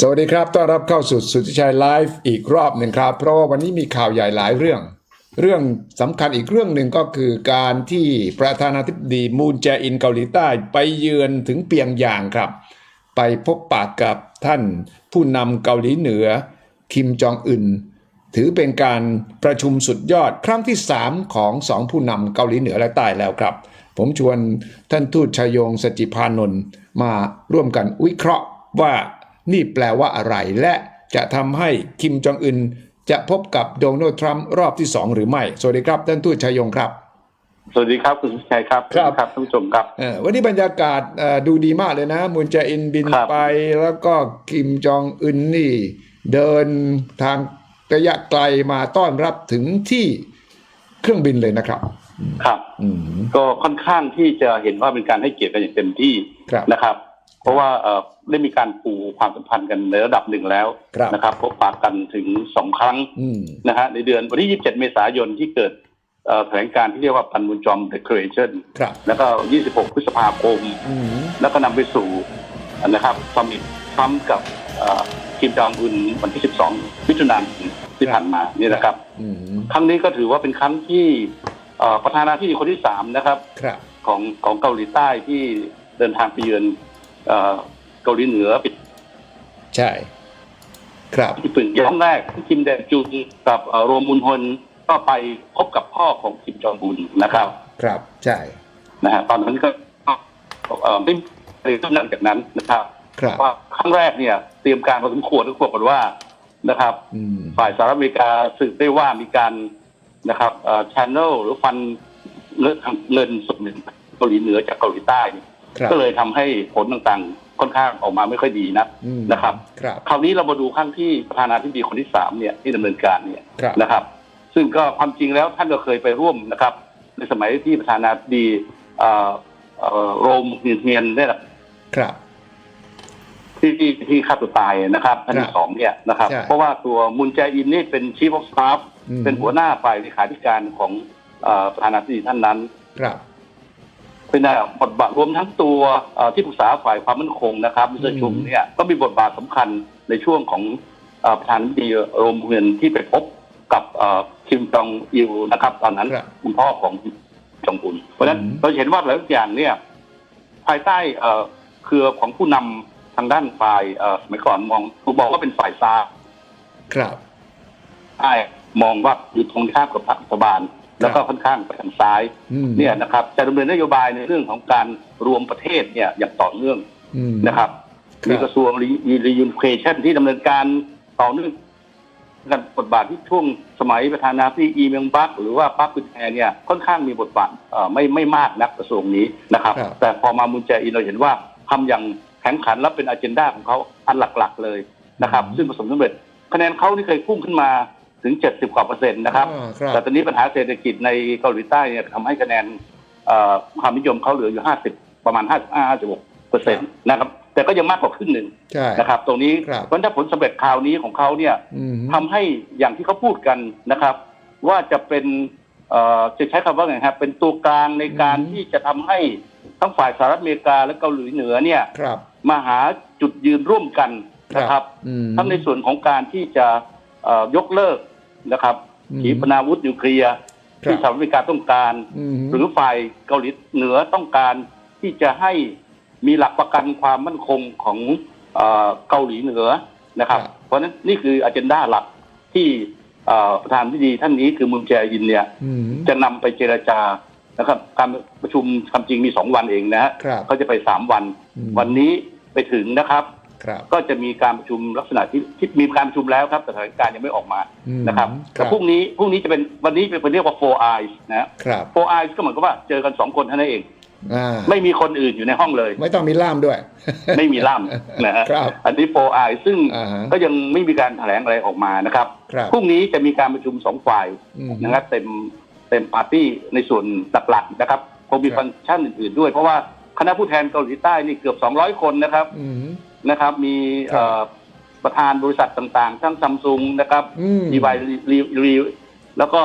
สวัสดีครับ ต้อนรับเข้าสู่สุทธิชัยไลฟ์อีกรอบหนึ่งครับ เพราะว่าวันนี้มีข่าวใหญ่หลายเรื่อง เรื่องสำคัญอีกเรื่องหนึ่งก็คือการที่ประธานาธิบดีมูนแจอินเกาหลีใต้ไปเยือนถึงเปียงยางครับ ไปพบปากกับท่านผู้นำเกาหลีเหนือ คิมจองอึนถือเป็นการประชุมสุดยอดครั้งที่ 3 ของสองผู้นำเกาหลีเหนือและใต้แล้วครับ ผมชวนท่านทูตชยงสจิพานนท์มาร่วมกันวิเคราะห์ว่า นี่แปลว่าอะไร และจะทำให้คิมจองอึนจะพบกับโดนัลด์ทรัมป์รอบที่2หรือไม่ สวัสดีครับท่านทูตชยงครับ สวัสดีครับคุณสุชัยครับครับครับท่านผู้ชมครับเอ่อวันนี้บรรยากาศเอ่อดูดีมากเลยนะ มูนแจอินบินครับไป แล้วก็คิมจองอึนนี่ เดินทางระยะไกลมาต้อนรับถึงที่เครื่องบินเลยนะครับ ครับอืมก็ค่อนข้างที่จะเห็นว่าเป็นการให้เกียรติกันอย่างเต็มที่ครับนะครับ เพราะว่าเอ่อ ได้มีการปูความสัมพันธ์กันในระดับหนึ่งแล้วครับนะครับ พบปากกันถึงสองครั้งอืมนะฮะในเดือนวันที่ 27 เมษายนที่เกิดเอ่อแถลงการที่เรียกว่าปันมุนจอม Declaration ครับแล้วก็ 26 พฤษภาคมอืมแล้วก็นำไปสู่นะครับสมิตทรัมป์กับเอ่อคิมจองอึนวันที่ 12มิถุนายนที่ผ่านมานี่นะครับอืมครั้งนี้ก็ถือว่าเป็นครั้งที่เอ่อประธานาธิบดีคนที่สามนะครับครับ ของของเกาหลีใต้ที่เดินทางไปเยือน เอ่อเกาหลีเหนือปิดใช่ ครับที่ฝึกย้ำแรกคิมแดนจุนกับเอ่อโรมุนฮนก็ไปพบกับพ่อของคิมจองอุนนะครับ ครับ ใช่ นะฮะตอนนั้นก็เอ่อไม่มีอะไรขึ้นหลังจากนั้นนะครับครับ ว่าครั้งแรกเนี่ย เตรียมการพอสมควรทุกคนว่านะครับ อืม ฝ่ายสหรัฐอเมริกาสืบได้ว่ามีการนะครับเอ่อ channel หรือฟันเงินเงินส่วนหนึ่งเกาหลีเหนือจากเกาหลีใต้เนี่ยครับ ก็เลยทำให้ผลต่างๆ ค่อนข้างออกมาไม่ค่อยดีนะอืมนะครับครับ คราวนี้เรามาดูครั้งที่ประธานาธิบดีคนที่สามเนี่ยที่ดำเนินการเนี่ยครับนะครับ ซึ่งก็ความจริงแล้วท่านก็เคยไปร่วมนะครับ ในสมัยที่ประธานาธิบดีเอ่อเอ่อโรมเฮียนเฮียนได้รับครับที่ที่ที่ฆ่าตัวตายนะครับท่านครัที่บสองเนี่ยนะครับใช่เพราะว่าตัวมุนแจอินนี่เป็นชีฟออฟสตาฟอืมเป็นหัวหน้าฝ่ายเลขาธิการของเอ่อประธานาธิบดีท่านนั้นครับ เป็นในบทบาทรวมทั้งตัวเอ่อที่ปรึกษาฝ่ายความมั่นคงนะครับมิสเตอร์ชุมเนี่ยก็มีบทบาทสำคัญในช่วงของเอ่อประธานาธิบดีโรมเวียนที่ไปพบกับเอ่อคิมจองอิลนะครับ ตอนนั้นครับคุณพ่อของจองอุนเพราะฉะนั้นอืมเราเห็นว่าหลายอย่างเนี่ยภายใต้เอ่อเครือของผู้นำทางด้านฝ่ายเอ่อสมัยก่อนมองถูกบอกว่าเป็นฝ่ายซ้ายครับใช่มองว่าอยู่ตรงข้ามกับพรรครัฐบาล แล้วก็ค่อนข้างไปทางซ้ายอืมเนี่ยนะครับจะดำเนินนโยบายในเรื่องของการรวมประเทศเนี่ยอย่างต่อเนื่องอืมนะครับครับมีกระทรวงรียูนเคชันที่ดำเนินการต่อเนื่องกันบทบาทที่ช่วงสมัยประธานาธิบดีอีเมงบักหรือว่าปักกุนแอร์เนี่ยค่อนข้างมีบทบาทเอ่อไม่ไม่มากนักกระทรวงนี้นะครับครับ แต่พอมามุนแจอินเราเห็นว่าทำอย่างแข็งขันและเป็นอ g e n d a ของเขาอันหลักๆเลยนะครับ ซึ่งประสบความสำเร็จคะแนนเขานี่เคยพุ่งขึ้นมา ถึง 70 กว่าเปอร์เซ็นต์นะครับอ่าครับ แต่ตอนนี้ปัญหาเศรษฐกิจในเกาหลีใต้เนี่ยทำให้คะแนนเอ่อความนิยมเขาเหลืออยู่ 50 ประมาณ 55 56เปอร์เซ็นต์นะครับ แต่ก็ยังมากกว่าครึ่งหนึ่งใช่นะครับ ตรงนี้ครับเพราะฉะนั้นถ้าผลสำเร็จคราวนี้ของเขาเนี่ยอืมทำให้อย่างที่เขาพูดกันนะครับ ว่าจะเป็นเอ่อจะใช้คำว่าไงครับเป็นตัวกลางในการที่จะทำให้ทั้งฝ่ายสหรัฐอเมริกาและเกาหลีเหนือเนี่ยครับมาหาจุดยืนร่วมกันนะครับอืมทั้งในส่วนของการที่จะเอ่อยกเลิก นะครับอืมขีปนาวุธนิวเคลียร์ครับที่สหรัฐอเมริกาต้องการอืมหรือฝ่ายเกาหลีเหนือต้องการที่จะให้มีหลักประกันความมั่นคงของเอ่อเกาหลีเหนือนะครับครับเพราะฉะนั้นนี่คืออ g e n d a หลักที่เอ่อประธานที่ดีท่านนี้คือมุนแจอินเนี่ยอืมจะนำไปเจรจานะครับการประชุมความจริงมีสองวันเองนะฮะครับเขาจะไปสามวันอืมวันนี้ไปถึงนะครับครับ ก็จะมีการประชุมลักษณะที่ที่มีการประชุมแล้วครับแต่สถานการณ์ยังไม่ออกมาอืมนะครับคแต่รับพรุ่งนี้พรุ่งนี้จะเป็นวันนี้เป็นเรียกว่า four eyes นะครับ four eyes ก็เหมือนกับว่าเจอกันสองคนเท่านั้นเอง อ่าไม่มีคนอื่นอยู่ในห้องเลย ไม่ต้องมีล่ามด้วย ไม่มีล่ามนะฮะครับอันนี้ four eyes ซึ่งอ่าฮะก็ยังไม่มีการแถลงอะไรออกมานะครับครับพรุ่งนี้จะมีการประชุมสองฝ่าย อืม นะครับเต็มเต็มปาร์ตี้ในส่วนหลักๆนะครับคงมีครับ ฟังก์ชันอื่นๆด้วย เพราะว่าคณะผู้แทนเกาหลีใต้นี่เกือบ 200 คนนะครับ อืม นะครับ มีครับเอ่อประธานบริษัทต่างๆ ทั้งซัมซุงนะครับอืมดีไวรีรีแล้วก็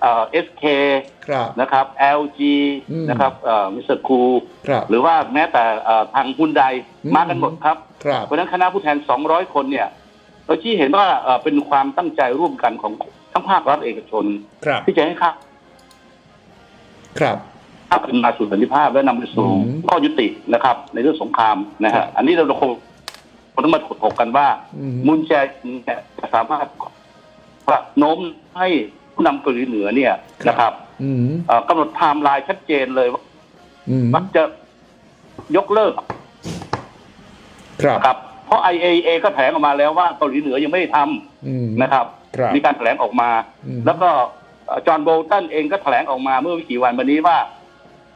เอ่อ SK ครับนะครับ LG อืมนะครับเอ่อมิสเตอร์คูครับหรือว่าแม้แต่เอ่อทางฮุนไดอืมมากันหมดครับครับเพราะฉะนั้นคณะผู้แทน 200 คนเนี่ยเราชี้เห็นว่าเอ่อเป็นความตั้งใจร่วมกันของทั้งภาครัฐเอกชนครับที่จะให้ข้าครับข้าเป็นมาสู่สันติภาพและนำไปสู่อืมข้อยุตินะครับ ในเรื่องสงครามนะครัฮะบอันนี้เราคง ต้องมาถกกันว่าอืมมุนแจอินเนี่ยจะสามารถปรับโน้มให้ผู้นำเกาหลีเหนือเนี่ยนะครับอืมเอ่อกำหนดไทม์ไลน์ชัดเจนเลยว่าอืมมักจะยกเลิกครับครับ เพราะ IAEA ก็แถลงออกมาแล้วว่าเกาหลีเหนือยังไม่ได้ทอืมำนะครับครับ มีการแถลงออกมาอืมแล้วก็เอ่อจอห์นโบลตันเองก็แถลงออกมาเมื่อไม่กี่วันวันนี้ว่า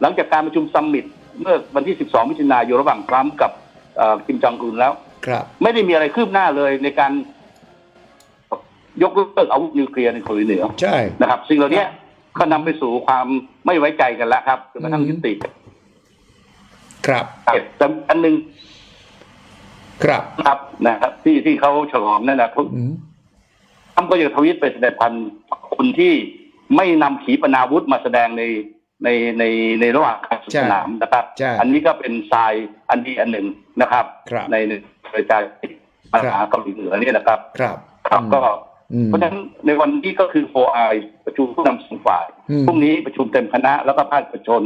หลังจากการประชุมซัมมิตเมื่อวันที่ 12 มิถุนายนระหว่างทรัมป์กับเอ่อคิมจองอึนแล้ว ครับไม่ได้มีอะไรคืบหน้าเลยในการยกเลิกอาวุธนิวเคลียร์ในเกาหลีเหนือใช่นะครับ สิ่งเหล่านี้ก็นำไปสู่ความไม่ไว้ใจกันแล้วครับจนกระทั่งอืมยุติ ครับแต่อันหนึ่งครับครับนะครับ ที่ที่เขาฉลองนั่นนะอืมทำก็ยังทวิตไปแสดงความคนที่ไม่นำขีปนาวุธมาแสดงในในในในระหว่างการสนทนามนะครับใช่อันนี้ก็เป็นทรายอันดีอันหนึ่งนะครับครับใน ในกระจายปัญหาเกาหลีเหนือเนี่ยนะครับ ครับครับก็อืมเพราะฉะนั้นในวันนี้ก็คือโฟไอประชุมผู้นำสองฝ่ายอืมพรุ่งนี้ประชุมเต็มคณะแล้วก็ภาคเอกชน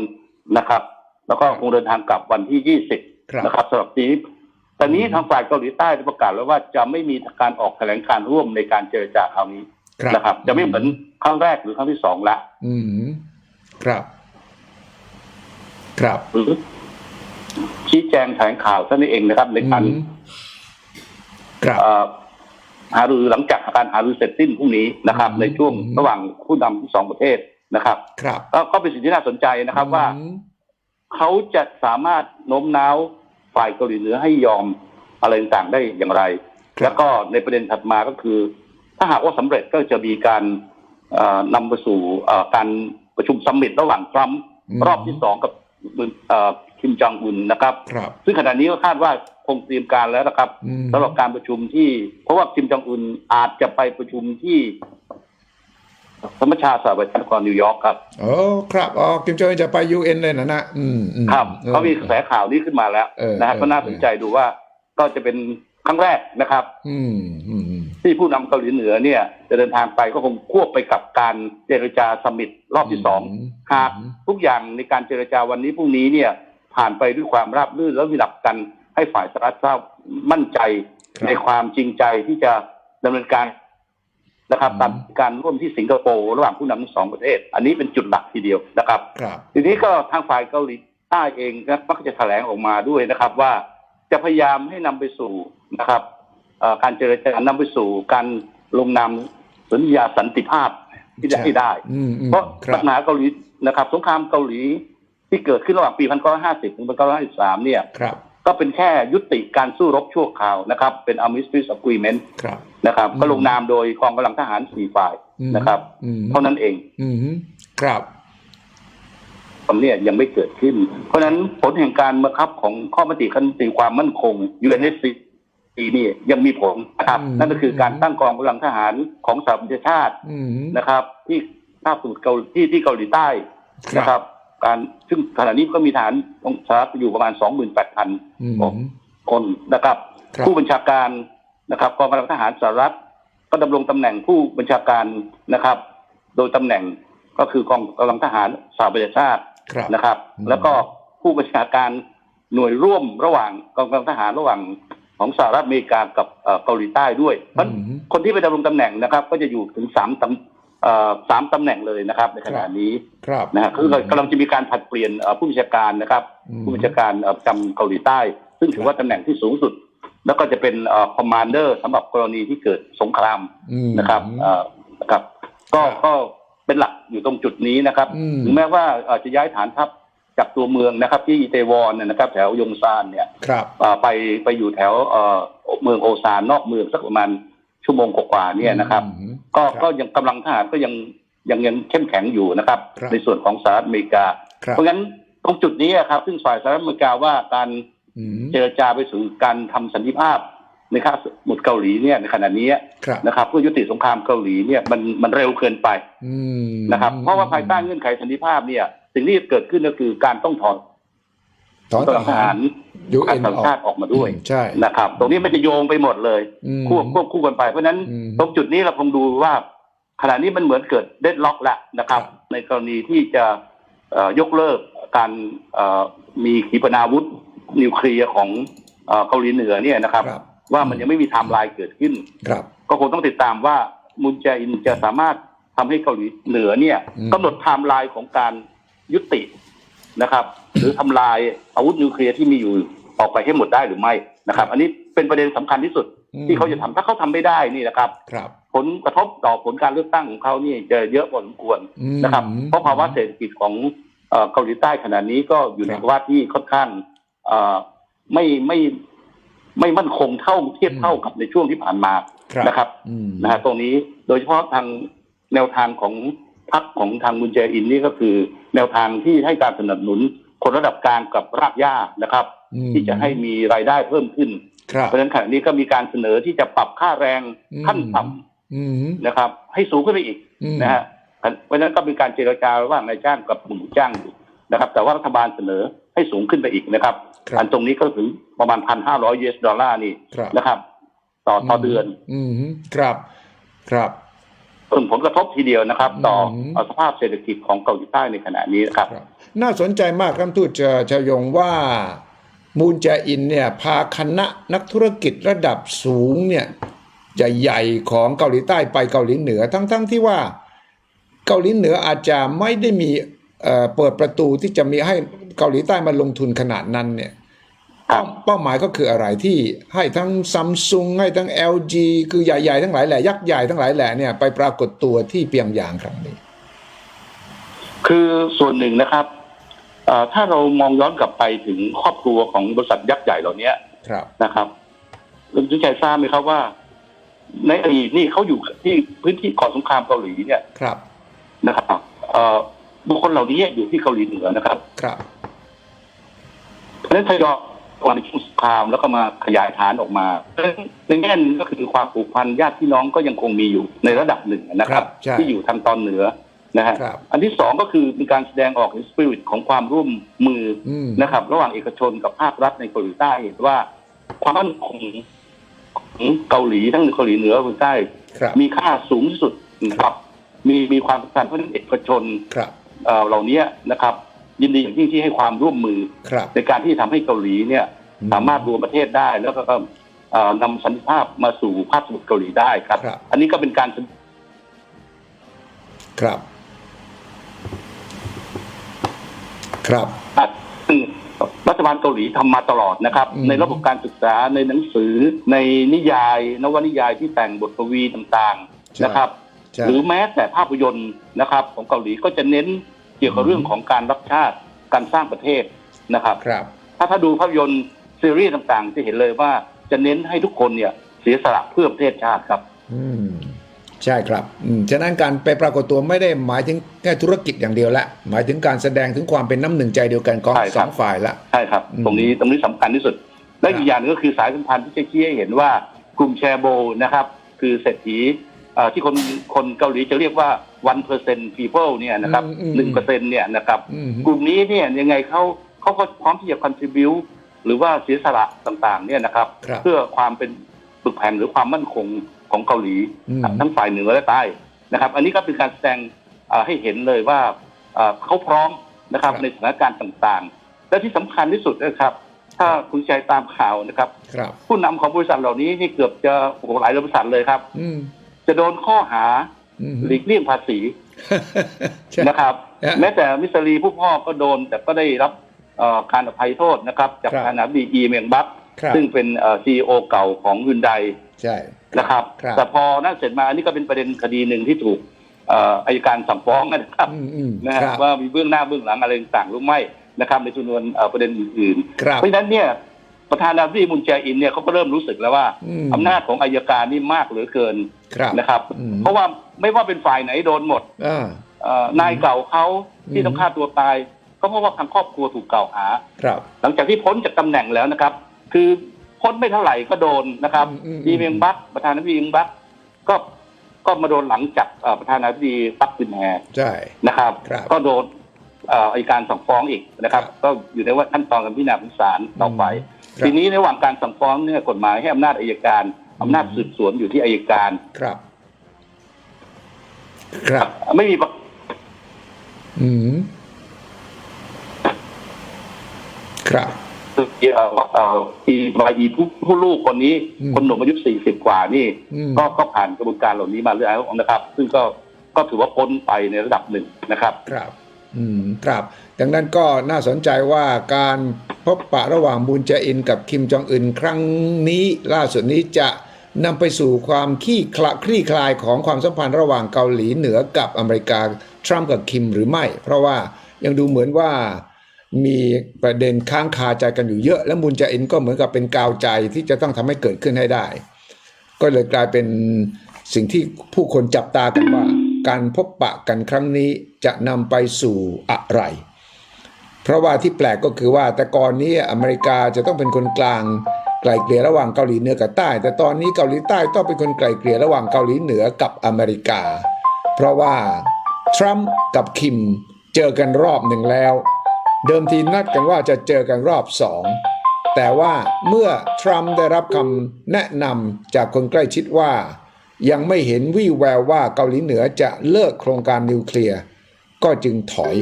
นะครับ แล้วก็คงเดินทางกลับวันที่ยี่สิบครับนะครับสำหรับนี้ตอนนี้ทางฝ่ายเกาหลีใต้ได้ประกาศแล้วว่าจะไม่มีการออกแถลงการร่วมในการเจรจาคราวนี้ครับนะครับ จะไม่เหมือนครั้งแรกหรือครั้งที่สองละอืมครับ ครับหรือชี้แจงแถลงข่าวเท่านั้นเองนะครับ ในการอืม ครับเอ่อหารือหลังจากการหารือเสร็จสิ้นพรุ่งนี้นะครับอืมในช่วงอืมระหว่างผู้นำทั้งสองประเทศนะครับครับก็ก็เป็นสิ่งที่น่าสนใจนะครับว่าอืมเขาจะสามารถโน้มน้าวฝ่ายเกาหลีเหนือให้ยอมอะไรต่างๆได้อย่างไรครับแล้วก็ในประเด็นถัดมาก็คือ ถ้าหากว่าสำเร็จก็จะมีการเอ่อนำไปสู่เอ่อการประชุมซัมมิตระหว่างทรัมป์อืมรอบที่สองกับเอ่อ คิมจองอุนนะครับ ครับ ซึ่งขณะนี้ก็คาดว่าคงเตรียมการแล้วนะครับอืม สำหรับการประชุมที่ เพราะว่าคิมจองอุนอาจจะไปประชุมที่สมชาสหประชาชานิวยอร์กครับ โอ้ครับอ๋อกิมจองอึนจะไปยูเอ็นเลยนะนะอืมอืม ครับออเขามีกระแสข่าวนี้ขึ้นมาแล้วเออนะฮะเออ ก็น่าสนใจดูว่าก็จะเป็นครั้งแรกนะครับ อืมอืมอืม ที่ผู้นำเกาหลีเหนือเนี่ย จะเดินทางไปก็คงควบไปกับการเจรจาสมิตรอบที่สองหากทุกอย่างในการเจรจาวันนี้พรุ่งนี้เนี่ย ผ่านไปด้วยความราบรื่นแล้วมีหลักกันให้ฝ่ายสหรัฐทราบมั่นใจครับในความจริงใจที่จะดำเนินการนะครับอืมตามการร่วมที่สิงคโปร์ระหว่างผู้นำทั้งสองประเทศ อันนี้เป็นจุดหลักทีเดียวนะครับครับทีนี้ก็ทางฝ่ายเกาหลีใต้เองนะมักจะแถลงออกมาด้วยนะครับ ว่าจะพยายามให้นำไปสู่นะครับเอ่อการเจรจานำไปสู่การลงนามสัญญาสันติภาพที่ได้ใช่ให้ได้อืมอืมเพราะครัปับญหาเกาหลีนะครับ สงครามเกาหลี ที่เกิดขึ้นระหว่างปี 1950 ถึง 1953 เนี่ย ครับ ก็เป็นแค่ยุติการสู้รบชั่วคราวนะครับ เป็น armistice agreement ครับ นะครับอืมก็ลงนามโดยกองกำลังทหารสี่ฝ่ายอืมนะครับอืมเท่านั้นเอง อืมครับตรงเนี้ยยังไม่เกิดขึ้น เพราะฉะนั้นผลแห่งการบังคับของข้อมติคณะมนตรีความมั่นคง UNSC นี่ยังมีผลนะครับอืมนั่นก็คือการตั้งกองกำลังทหารของสหประชาชาติอืมนะครับ ที่ภาคสูตรเกาหลีที่ที่เกาหลีใต้ครับนะครับ การซึ่งขณะนี้ก็มีทหารของสหรัฐอยู่ประมาณ28,000อืมคนนะครับครับผู้บัญชาการนะครับกองกำลังทหารสหรัฐก็ดำรงตำแหน่งผู้บัญชาการนะครับ โดยตำแหน่งก็คือกองกำลังทหารสหประชาชาติครับนะครับอืมแล้วก็ผู้บัญชาการหน่วยร่วมระหว่างกองกำลังทหารระหว่างของสหรัฐอเมริกากับเอ่อเกาหลีใต้ด้วยเพราะอืมคนที่ไปดำรงตำแหน่งนะครับ ก็จะอยู่ถึงสามตำเอ่อ สามตำแหน่งเลยนะครับ ในขณะนี้ครับนะฮะคือกำลังจะมีการผลัดเปลี่ยนเอ่อผู้บัญชาการนะครับอืมผู้บัญชาการเอ่อประจำเกาหลีใต้ ซึ่งถือว่าตำแหน่งที่สูงสุด แล้วก็จะเป็นคอมมานเดอร์สำหรับกรณีที่เกิดสงครามอืมนะครับเอ่อนะครับ ก็ครับก็เป็นหลักอยู่ตรงจุดนี้นะครับอืมถึงแม้ว่าเอ่อจะย้ายฐานทัพจากตัวเมืองนะครับ ที่อิเตวอนเนี่ยนะครับ แถวยงซานเนี่ยครับเอ่อไปไปอยู่แถวเอ่อเมืองโอซานนอกเมืองสักประมาณชั่วโมงกว่าๆเนี่ยนะครับอืม ก็ครับก็ยังกำลังทหารก็ยังยังยังเข้มแข็งอยู่นะครับครับในส่วนของสหรัฐอเมริกาครับเพราะงั้นตรงจุดนี้อะครับ ซึ่งฝ่ายสหรัฐอเมริกาว่าการอืมเจรจาไปสู่การทำสันติภาพในคาบสมุทรเกาหลีเนี่ยในขณะนี้ครับนะครับเพื่อยุติสงครามเกาหลีเนี่ยมันมันเร็วเกินไปอืมนะครับ เพราะว่าภายใต้เงื่อนไขสันติภาพเนี่ยสิ่งที่เกิดขึ้นก็คือการต้องถอน ถอนททหาหารรยูอาเอ็นสัญออกชาติออกมาด้วยใช่นะครับ ตรงนี้มันจะโยงไปหมดเลยอืมควบควบคู่กันไป เพราะฉะนั้นอืมตรงจุดนี้เราคงดูว่า ขณะนี้มันเหมือนเกิดเดดล็อกแล้วนะครับครับในกรณีที่จะเอ่อยกเลิกการเอ่อมีขีปนาวุธนิวเคลียร์ของเอ่อเกาหลีเหนือเนี่ยนะครับครับ ว่ามันยังไม่มีไทม์ไลน์เกิดขึ้นครับก็คงต้องติดตามว่ามุนแจอินจะสามารถทำให้เกาหลีเหนือเนี่ยอืมกำหนดไทม์ไลน์ของการยุติ นะครับ หรือทำลายอาวุธนิวเคลียร์ที่มีอยู่ออกไปให้หมดได้หรือไม่นะครับ อันนี้เป็นประเด็นสำคัญที่สุดอืมที่เขาจะทำถ้าเขาทำไม่ได้นี่นะครับครับ ผลกระทบต่อผลการเลือกตั้งของเขานี่จะเยอะพอสมควรอืมนะครับ เพราะภาวะเศรษฐกิจของเอ่อเกาหลีใต้ขณะนี้ก็อยู่ในครับภาวะที่ค่อนข้างเอ่อไม่ไม่ไม่มั่นคงเท่าเทียบเท่ากับในช่วงที่ผ่านมาครับนะครับอืมนะฮะตรงนี้โดยเฉพาะทางแนวทางของ พรรคของทางมุนแจอินนี่ก็คือ แนวทางที่ให้การสนับสนุนคนระดับกลางกับรากหญ้านะครับอืมที่จะให้มีรายได้เพิ่มขึ้นครับเพราะฉะนั้นขณะนี้ก็มีการเสนอที่จะปรับค่าแรงอืมขั้นต่อืมำนะครับ ให้สูงขึ้นไปอีกอืมนะฮะเพราะฉะนั้นก็มีการเจรจาระหว่างนายจ้างกับกลุ่มลูกจ้างอยู่นะครับ แต่ว่ารัฐบาลเสนอให้สูงขึ้นไปอีกนะครับครับอันตรงนี้ก็ถึงประมาณพันห้าร้อยยูเอสดอลลาร์นี่ครับนะครับ ต่อต่อเดือน อืมครับ ครับ ส่งผลกระทบทีเดียวนะครับต่ออืมเอ่อสภาพเศรษฐกิจของเกาหลีใต้ในขณะนี้นะครับครับน่าสนใจมากครับทูตเจชยงว่ามูลแจอินเนี่ยพาคณะนักธุรกิจระดับสูงเนี่ยใหญ่ๆของเกาหลีใต้ไปเกาหลีเหนือทั้งๆที่ว่าเกาหลีเหนืออาจจะไม่ได้มีเอ่อเปิดประตูที่จะมีให้เกาหลีใต้มาลงทุนขนาดนั้นเนี่ยครับ เป้าหมายก็คืออะไรที่ให้ทั้งซัมซุงให้ทั้ง LG คือใหญ่ ๆ ทั้งหลายแหล่ยักษ์ใหญ่ทั้งหลายแหล่เนี่ยไปปรากฏตัวที่เปียงยางครั้งนี้ คือส่วนหนึ่งนะครับเอ่อถ้าเรามองย้อนกลับไปถึงครอบครัวของบริษัทยักษ์ใหญ่เหล่านี้ครับนะครับคุณจุนชัยทราบไหมครับว่า ในอดีตนี่เขาอยู่ที่พื้นที่ก่อนสงครามเกาหลีเนี่ยครับนะครับเอ่อบุคคลเหล่านี้อยู่ที่เกาหลีเหนือนะครับ ครับเพราะฉะนั้นทยอย ก่อนในช่วงสงครามแล้วก็มาขยายฐานออกมาเพราะฉะนั้นในแง่หนึงก็คือความผูกพันญาติพี่น้องก็ยังคงมีอยู่ในระดับหนึ่งนะครับครับใช่ที่อยู่ทางตอนเหนือนะฮะครับอันที่สองก็คือมีการแสดงออกในสปิริตของความร่วมมืออืมนะครับ ระหว่างเอกชนกับภาครัฐในเกาหลีใต้เห็นว่าความมั่นคงของเกาหลีทั้งเกาหลีเหนือเกาหลีใต้ครับมีค่าสูงที่สุดนะครับ มีมีความสำคัญเพราะฉะนั้นเอกชนครับเอ่อเหล่านี้นะครับ ยินดีอย่างยิ่งที่ให้ความร่วมมือ ครับในการที่ทำให้เกาหลีเนี่ยอืมสามารถรวมประเทศได้แล้วก็เอ่อนำสันติภาพมาสู่ภาคสมุทรเกาหลีได้ครับครับ อันนี้ก็เป็นการครับ ครับซึ่งรัฐบาลเกาหลีทำมาตลอดนะครับอืมในระบบการศึกษาในหนังสือในนิยาย นวนิยายที่แต่งบทกวีต่างๆนะครับใช่หรือแม้แต่ภาพยนตร์นะครับ ของเกาหลีก็จะเน้น เกี่ยวกับเรื่องของการรักชาติการสร้างประเทศนะครับครับ ถ้าถ้าดูภาพยนตร์ซีรีส์ต่างๆ จะเห็นเลยว่าจะเน้นให้ทุกคนเนี่ยเสียสละเพื่อประเทศชาติครับ อืมใช่ครับอืมฉะนั้นการไปปรากฏตัวไม่ได้หมายถึงแค่ธุรกิจอย่างเดียวละ หมายถึงการแสดงถึงความเป็นน้ำหนึ่งใจเดียวกันของใช่สครัอบงฝ่ายละ ใช่ครับ อืมตรงนี้ตรงนี้สำคัญที่สุด และครับอีกอย่างหนึงก็คือสายสัมพันธ์ที่จะชี้ให้เห็นว่ากลุ่มแชร์โบนะครับ คือเศรษฐีเอ่อ ที่คนคนเกาหลีจะเรียกว่า one percent people เนี่ยนะครับอืมอืมหนึ่งเปอร์เซ็นเนี่ยนะครับอืมกลุ่มนี้เนี่ยยังไงเขาเขาก็พร้อมที่จะ contribu หรือว่าเสียสละต่างๆ เนี่ยนะครับครับ เพื่อความเป็นปึกแผ่นหรือความมั่นคงของเกาหลีอืมทั้งฝ่ายเหนือและใต้นะครับ อันนี้ก็เป็นการแสดงเอ่อให้เห็นเลยว่าเอ่อเขาพร้อมนะครับครับในสถานการณ์ต่างๆ และที่สำคัญที่สุดนะครับ ถ้าคุณชัยตามข่าวนะครับครับผู้นำของบริษัทเหล่านี้นี่เกือบจะโอ้โหหลายบริษัทเลยครับอืม จะโดนข้อหาอืมหลีกเลี่ยงภาษีใช่นะครับฮะแม้แต่มิสตรีผู้พ่อก็โดน แต่ก็ได้รับเอ่อการอภัยโทษนะครับ จากครับทางนายดีอีเมียงบักครับซึ่งเป็นซีอีโอเก่าของฮุนไดใช่นะครับครับ แต่พอนั่นเสร็จมาอันนี้ก็เป็นประเด็นคดีหนึ่งที่ถูกเอ่ออายการสั่งฟ้องนะครับอืมอืมนะฮะครับว่ามีเบื้องหน้าเบื้องหลังอะไรต่างๆหรือไม่นะครับ ในจำนวนเอ่อประเด็นอื่นครัๆบเพราะฉะนั้นเนี่ย ประธานาธิบดีมุนแจอินเนี่ยเขาก็เริ่มรู้สึกแล้วว่าอืมอำนาจของอายการนี่มากเหลือเกินครับนะครับ อืม เพราะว่าไม่ว่าเป็นฝ่ายไหนโดนหมดอ่า เอ่อนายเก่าเขาที่อืม ต้องฆ่าตัวตายก็เพราะว่าทางครอบครัวถูกกล่าวหา ครับ หลังจากที่พ้นจากตำแหน่งแล้วนะครับ คือโทพ้นไม่เท่าไหร่ก็โดนนะครับอืมอืมดีเมียงบักประธานาธิบดีเมียงบักก็ก็มาโดนหลังจากเอ่อประธานาธิบดีปักซินแฮใช่ นะครับ ครับก็โดนเอ่ออัยการสั่งฟ้องอีกนะครับ ครับ ก็อยู่ในว่าขั้นตอนการพิจารณาของศาลต่อไปครับ ทีนี้ในระหว่างการสั่งฟ้องเนี่ยกฎหมายให้อำนาจอายการอำนาจสืบสวนอยู่ที่อายการ ครับ ครับ ไม่มีประอืมครับเอ่อเอ่ออีวายอีผู้ผู้ลูกคนนี้อืมคนหนุ่มอายุสี่สิบกว่านี่อืมก็ก็ผ่านกระบวนการเหล่านี้มาเรื่อยๆนะครับ ซึ่งก็ก็ถือว่าพ้นไปในระดับหนึ่งนะครับ ครับ อืมครับ ดังนั้นก็น่าสนใจว่าการพบปะระหว่างมูนแจอินกับคิมจองอึนครั้งนี้ล่าสุดนี้จะนำไปสู่ความขี้คละคลี่คลายของความสัมพันธ์ระหว่างเกาหลีเหนือกับอเมริกาทรัมป์กับคิมหรือไม่ เพราะว่ายังดูเหมือนว่ามีประเด็นค้างคาใจกันอยู่เยอะ และมูนแจอินก็เหมือนกับเป็นกาวใจที่จะต้องทำให้เกิดขึ้นให้ได้ ก็เลยกลายเป็นสิ่งที่ผู้คนจับตากันว่า การพบปะกันครั้งนี้จะนำไปสู่อะไร เพราะว่าที่แปลกก็คือว่าแต่ก่อนนี้อเมริกาจะต้องเป็นคนกลางไกลเกลี่ยระหว่างเกาหลีเหนือกับใต้ แต่ตอนนี้เกาหลีใต้ต้องเป็นคนไกลเกลี่ยระหว่างเกาหลีเหนือกับอเมริกา เพราะว่าทรัมป์กับคิมเจอกันรอบหนึ่งแล้ว เดิมทีนัดกันว่าจะเจอกันรอบสองแต่ว่าเมื่อทรัมป์ได้รับคำแนะนำจากคนใกล้ชิดว่า ยังไม่เห็นวี่แววว่าเกาหลีเหนือจะเลิกโครงการนิวเคลียร์ก็จึงถอย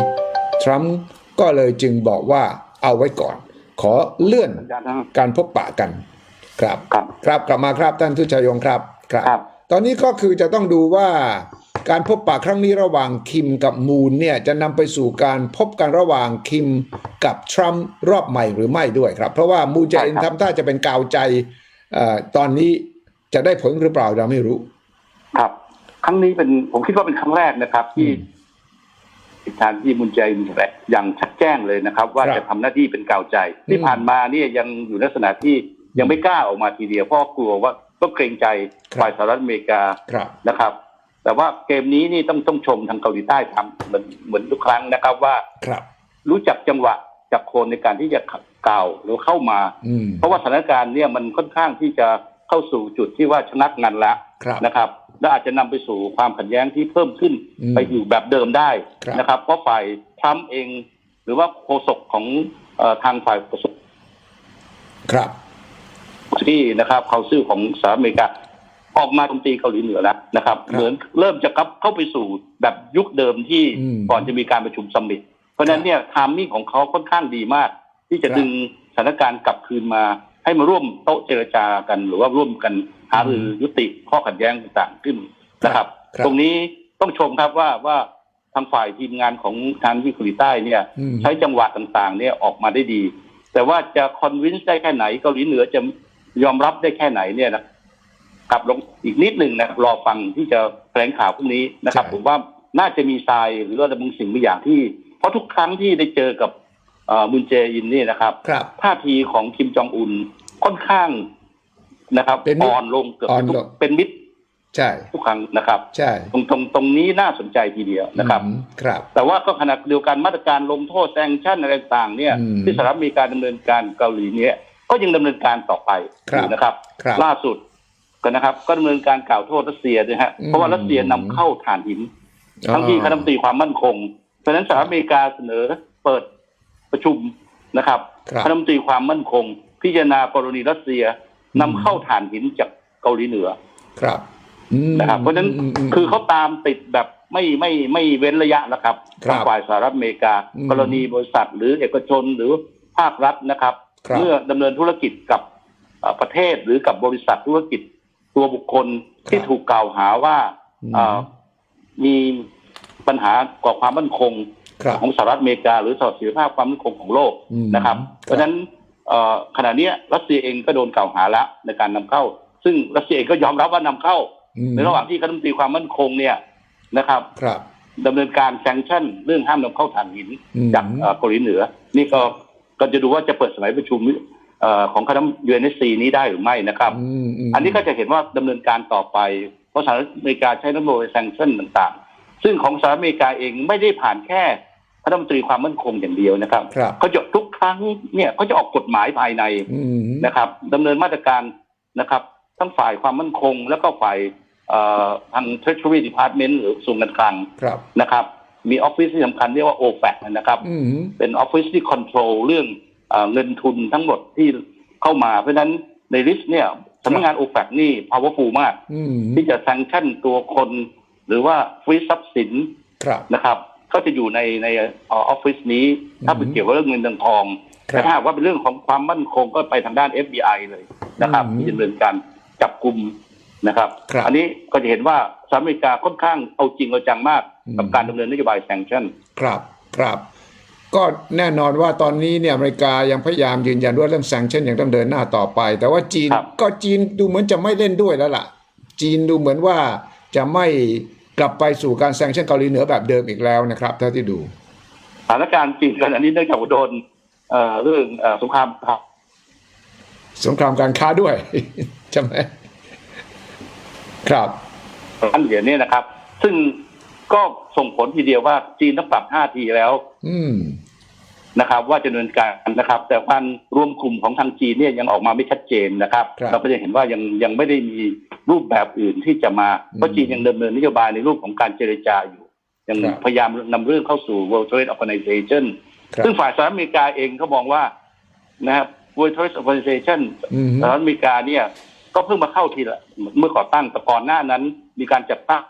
ทรัมป์ก็เลยจึงบอกว่าเอาไว้ก่อน ขอเลื่อนอาจารย์ครับการพบปะกันครับครับ ครับกลับมาครับท่านทุชยงครับครับครับ ตอนนี้ก็คือจะต้องดูว่าการพบปะครั้งนี้ระหว่างคิมกับมูนเนี่ยจะนำไปสู่การพบกันระหว่างคิมกับทรัมป์รอบใหม่หรือไม่ด้วยครับ เพราะว่ามูนแจอินใช่ครับทำท่าจะเป็นกาวใจเอ่อตอนนี้ จะได้ผลหรือเปล่าเราไม่รู้ ครับ ครั้งนี้เป็นผมคิดว่าเป็นครั้งแรกนะครับ ที่อืมทางที่มุนใจอินแถลงอย่างชัดแจ้งเลยนะครับ ว่าครับจะทำหน้าที่เป็นกาวใจ ที่อืมผ่านมาเนี่ยยังอยู่ในลักษณะที่ยังไม่กล้าออกมาทีเดียวเพราะกลัวว่าก็เกรงใจครับฝ่ายสหรัฐอเมริกาครับนะครับ แต่ว่าเกมนี้นี่ต้องต้องชมทางเกาหลีใต้ทำเหมือนเหมือนทุกครั้งนะครับว่าครับ รู้จักจังหวะจับโคนในการที่จะกล่าวหรือเข้ามาอืมเพราะว่าสถานการณ์เนี่ยมันค่อนข้างที่จะ เข้าสู่จุดที่ว่าชะงักงันแล้วครับนะครับ และอาจจะนำไปสู่ความขัดแย้งที่เพิ่มขึ้นอืมไปอยู่แบบเดิมได้ครับนะครับ เพราะฝ่ายทรัมป์เอง หรือว่าโฆษกของเออทางฝ่ายโฆษกครับที่นะครับเขาซื่อของสหรัฐอเมริกาออกมาโจมตีเกาหลีเหนือแล้วนะครับครับเหมือนเริ่มจะกลับเข้าไปสู่แบบยุคเดิมที่อืมก่อนจะมีการประชุมซัมมิตเพราะฉะนั้นเนี่ยไทามมิ่งของเขาค่อนข้างดีมาก ที่จะครับดึงสถานการณ์กลับคืนมา ให้มาร่วมโต๊ะเจรจากัน หรือว่าร่วมกันหารือยุติข้อขัดแย้งต่างๆขึ้นนะครับครับตรงนี้ต้องชมครับว่าว่าทางฝ่ายทีมงานของทางที่เกาหลีใต้เนี่ยอืมใช้จังหวะต่างๆ เนี่ยออกมาได้ดี แต่ว่าจะคอนวินส์ได้แค่ไหนเกาหลีเหนือจะยอมรับได้แค่ไหนเนี่ยนะครับลงอีกนิดหนึ่งนะครับรอฟังที่จะแถลงข่าวพรุ่งนี้นะครับใช่ผมว่าน่าจะมีทรายหรือว่าบางสิ่งบางอย่างที่ เพราะทุกครั้งที่ได้เจอกับเอ่อ มุนเจอินเนี่ยนะครับครับท่าทีของคิมจองอุนค่อนข้างนะครับเป็นมิตรอ่อนลงเกือบอ่อนทุกลงเป็นมิตรใช่ทุกครั้งนะครับ ใช่ตรงตรงตรงนี้น่าสนใจทีเดียวนะครับอืมครับ แต่ว่าก็ขณะเดียวกันมาตรการลงโทษแซงชั่นอะไรต่างๆเนี่ยอืมที่สหรัฐอเมริกาดำเนินการเกาหลีเนี่ย ก็ยังดำเนินการต่อไปครับอยู่นะครับครับ ล่าสุดก็นะครับ ก็ดำเนินการกล่าวโทษรัสเซียนะฮะอืมเพราะว่ารัสเซียนำเข้าถ่านหิน ทั้งที่คณะรัฐมนตรีความมั่นคงเพราะฉะนั้นสหรัฐอเมริกาเสนอเปิด ประชุมนะครับครับคณะรัฐมนตรีความมั่นคง พิจารณากรณีรัสเซียนำเข้าถ่านหินจากเกาหลีเหนือครับอืมนะครับ เพราะฉะนั้นมมคือเขาตามติดแบบไม่ไม่ไม่เว้นระยะนะครับครับทางฝ่ายสหรัฐอเมริกาอืมกรณีบริษัทหรือเอกชนหรือภาครัฐนะครับครับเมื่อดำเนินธุรกิจกับเอ่อประเทศหรือกับบริษัทธุรกิจตัวบุคคลที่ถูกกล่าวหาว่าอืมเอ่อมีปัญหาก่อความมั่นคงครับ ของสหรัฐอเมริกาหรือสอดเสียภาพความมั่นคงของโลกอืมนะครับ เพราะฉะนั้นเอ่อขณะเนี้ยรัสเซียเองก็โดนกล่าวหาแล้วในการนำเข้า ซึ่งรัสเซียเองก็ยอมรับว่านำเข้าอืมในระหว่างที่คณะรัฐมนตรีความมั่นคงเนี่ยนะครับครับดำเนินการแซงชั่นเรื่องห้ามนำเข้าถ่านหินอืมจากเอ่อเกาหลีเหนือ นี่ก็ก็จะดูว่าจะเปิดสมัยประชุมเอ่อของคณะยูเอ็นซีนี้ได้หรือไม่นะครับอืมมอันนี้ก็จะเห็นว่าดำเนินการต่อไป เพราะสหรัฐอเมริกาใช้นโยบายแซงชั่นต่างๆ ซึ่งของสหรัฐอเมริกาเองไม่ได้ผ่านแค่คณะรัฐมนตรีความมั่นคงอย่างเดียวนะครับครับเขาจะทุกครั้งครั้งเนี่ยเขาจะออกกฎหมายภายในอืมนะครับดำเนินมาตรการนะครับ ทั้งฝ่ายความมั่นคง แล้วก็ฝ่ายเอ่อทาง Treasury Department หรือกระทรวงการคลังครับนะครับมีออฟฟิศที่สำคัญเรียกว่า OFAC นะครับอืมเป็นออฟฟิศที่คอนโทรลเรื่องเออเงินทุนทั้งหมดที่เข้ามา เพราะฉะนั้นในลิสต์เนี่ยสำนักงาน OFAC นี่ powerful มากอืมที่จะ sanction ตัวคน หรือว่าฟรีทรัพย์สินครับนะครับ ก็จะอยู่ในในเออฟฟิศนี้ ถ้าเป็นอืมเกี่ยวกับเรื่องเงินเงินทองครับแต่ถ้าหากว่าเป็นเรื่องของความมั่นคงก็ไปทางด้าน FBI เลยนะครับอืมที่จะดำเนินการจับกลุ่มนะครับครับ อันนี้ก็จะเห็นว่าสหรัฐอเมริกาค่อนข้างเอาจริงเอาจังมากอืมกับการดำเนินนโยบาย sanction ครับครับก็แน่นอนว่าตอนนี้เนี่ยอเมริกายังพยายามยืนยันว่าเรื่องแซงชั่นยังต้องเดินหน้าต่อไป แต่ว่าจีนครับก็จีนดูเหมือนจะไม่เล่นด้วยแล้วล่ะ จีนดูเหมือนว่าจะไม่ กลับไปสู่การแซงชั่นเกาหลีเหนือแบบเดิมอีกแล้วนะครับเท่าที่ดูสถานการณ์จีนกันอันนี้เนื่องจากว่าโดนเอ่อเรื่องเอ่อสงครามครับสงครามการค้าด้วยใช่ไหมครับอันเหรียญเนี่ยนะครับ ซึ่งก็ส่งผลทีเดียวว่าจีนต้องปรับท่าทีแล้ว อืม นะครับ ว่าจะดำเนินการนะครับ แต่การรวมกลุ่มของทางจีนเนี่ยยังออกมาไม่ชัดเจนนะครับ ครับเราก็จะเห็นว่ายังยังไม่ได้มีรูปแบบอื่นที่จะมาเพราะจีนยังดำเนินนโยบายในรูปของการเจรจาอยู่ ยังครับพยายามนำเรื่องเข้าสู่ World Trade Organization ครับ ซึ่งฝ่ายสหรัฐอเมริกาเองเขามองว่านะครับ World Trade Organization อืม สหรัฐอเมริกาเนี่ย ก็เพิ่งมาเข้าทีละเมื่อก่อตั้งแต่ก่อนหน้านั้น มีการจัดตั้ง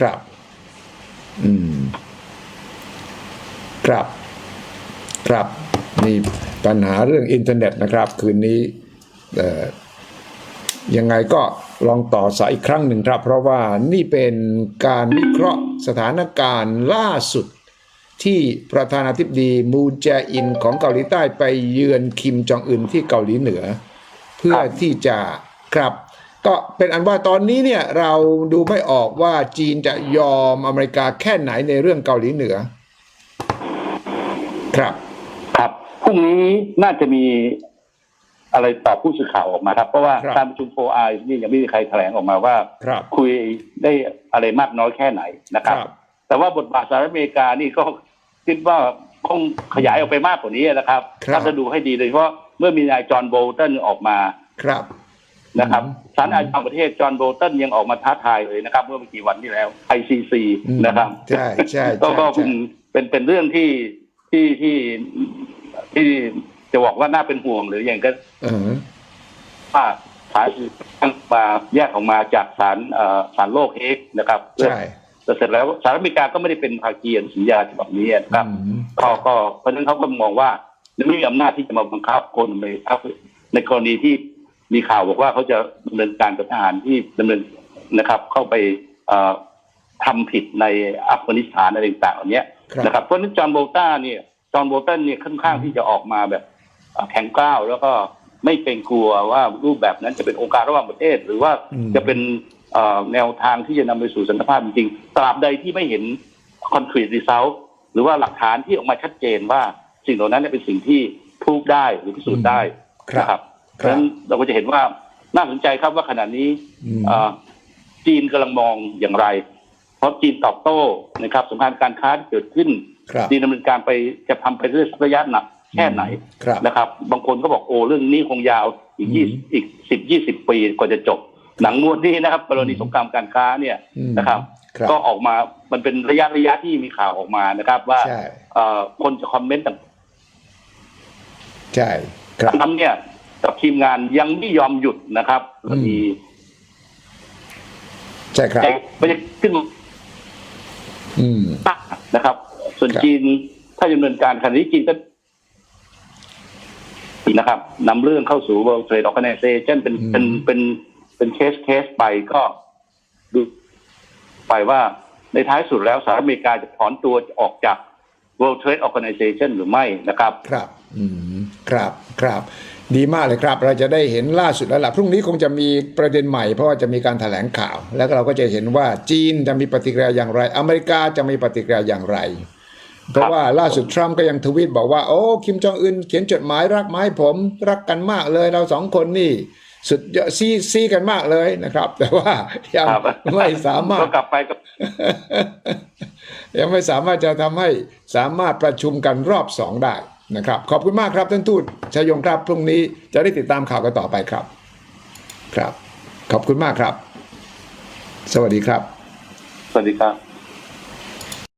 ครับ อืม ครับครับมีปัญหาเรื่องอินเทอร์เน็ตนะครับ คืนนี้ยังไงก็ลองต่อสายอีกครั้งหนึ่งครับ เพราะว่านี่เป็นการวิเคราะห์สถานการณ์ล่าสุด ที่ประธานาธิบดีมูนแจอินของเกาหลีใต้ไปเยือนคิมจองอึนที่เกาหลีเหนือ เพื่อที่จะครับ ก็เป็นอันว่าตอนนี้เนี่ยเราดูไม่ออกว่าจีนจะยอมอเมริกาแค่ไหนในเรื่องเกาหลีเหนือ ครับ ครับพรุ่งนี้น่าจะมีอะไรตอบผู้สื่อข่าวออกมาครับ เพราะว่าครับการประชุมโฟไอนี่ยังไม่มีใครแถลงออกมาว่าครับคุยได้อะไรมากน้อยแค่ไหนนะครับครับ แต่ว่าบทบาทสหรัฐอเมริกานี่ก็คิดว่าต้องขยายออกไปมากกว่านี้นะครับครับถ้าจะดูให้ดีเลยเพราะเมื่อมีนายจอห์นโบลตันออกมาครับนะครับอืมศาลอาญาต่างประเทศจอห์นโบลตันยังออกมาท้าทายเลยนะครับ เมื่อไม่กี่วันที่แล้ว ICC อืมนะครับ ใช่ใช่ก็ใช่ก็ใช่เป็นเป็นเป็นเรื่องที่ ที่ที่ที่จะบอกว่าน่าเป็นห่วงหรืออย่างก็เออว่าศาลตั้งมาแยกออกมาจากศาลเอ่อศาลโลกเอกนะครับใช่แต่เสร็จแล้วสหรัฐอเมริกาก็ไม่ได้เป็นภาคีสัญญาฉบับนี้นะครับอืมก็ก็เพราะฉะนั้นเขาก็มองว่าไม่มีอำนาจที่จะมาบังคับคนในครับในกรณีที่มีข่าวบอกว่าเขาจะดำเนินการกับทหารที่ดำเนินนะครับ เข้าไปเอ่อทำผิดในอัฟกานิสถานอะไรต่างๆเหล่านี้ครับ นะครับเพราะฉะนั้นจอห์นโบลต้าเนี่ยจอห์นโบลตันเนี่ยค่อนข้างที่จะออกมาแบบเอ่อแข็งกร้าวแล้วก็ไม่เป็นกลัวว่ารูปแบบนั้นจะเป็นองค์การระหว่างประเทศ หรือว่าอืมจะเป็นเอ่อแนวทางที่จะนำไปสู่สันติภาพจริงๆตราบใดที่ไม่เห็นคอน crete result หรือว่าหลักฐานที่ออกมาชัดเจนว่าสิ่งเหล่านั้นเนยเป็นสิ่งที่พูดได้หรือพิสูจน์ได้ครับนะครับเพคราะรับฉะนั้นเราก็จะเห็นว่าน่าสนใจครับว่าขณะนี้อืมเอ่อจีนกำลังมองอย่างไรเพราะจีนตอบโต้นะครับสงครามการค้าที่เกิดขึ้นครับจีนดำเนินการไปจะทำไปเรื่อยระยะหนักแค่ไหนครับนะครับ บางคนก็บอกโอ้เรื่องนี้คงยาวอีกอืมยี่อีกสิบยี่สิบปีกว่าจะจบ หนังม้วนนี้นะครับกรณีอืมสงครามการค้าเนี่ยอืมนะครับครับ ก็ออกมามันเป็นระยะระยะที่มีข่าวออกมานะครับ ว่าใช่เอ่อคนจะคอมเมนต์ต่างใช่ครับๆทำเนี่ยกับทีมงานยังไม่ยอมหยุดนะครับอืมมีใช่ครับใจไม่ได้ขึ้น อืมนะครับ ส่วนครับจีนถ้าดำเนินการขณะนี้จีนก็นะครับนำเรื่องเข้าสู่ World Trade Organization เป็นเป็นเป็นเป็นเคสเคสไปก็ดูไปว่าในท้ายสุดแล้วสหรัฐอเมริกาจะถอนตัวออกจาก World Trade Organization หรือไม่นะครับ ครับ อืม ครับ ครับ ดีมากเลยครับ เราจะได้เห็นล่าสุดแล้วล่ะพรุ่งนี้คงจะมีประเด็นใหม่เพราะว่าจะมีการแถลงข่าว แล้วเราก็จะเห็นว่าจีนจะมีปฏิกิริยาอย่างไร อเมริกาจะมีปฏิกิริยาอย่างไร เพราะว่าล่าสุดทรัมป์ก็ยังทวีตบอกว่าโอ้คิมจองอึนเขียนจดหมายรักมาให้ผมรักกันมากเลยเราสองคนนี่สุดยอดซีซีกันมากเลยนะครับ แต่ว่ายังครับไม่สามารถก็กลับไปก็ยังไม่สามารถจะทำให้สามารถประชุมกันรอบสองได้ นะครับ ขอบคุณมากครับท่านทูตชยงครับพรุ่งนี้จะได้ติดตามข่าวกันต่อไปครับ ครับ ขอบคุณมากครับ สวัสดีครับ สวัสดีครับ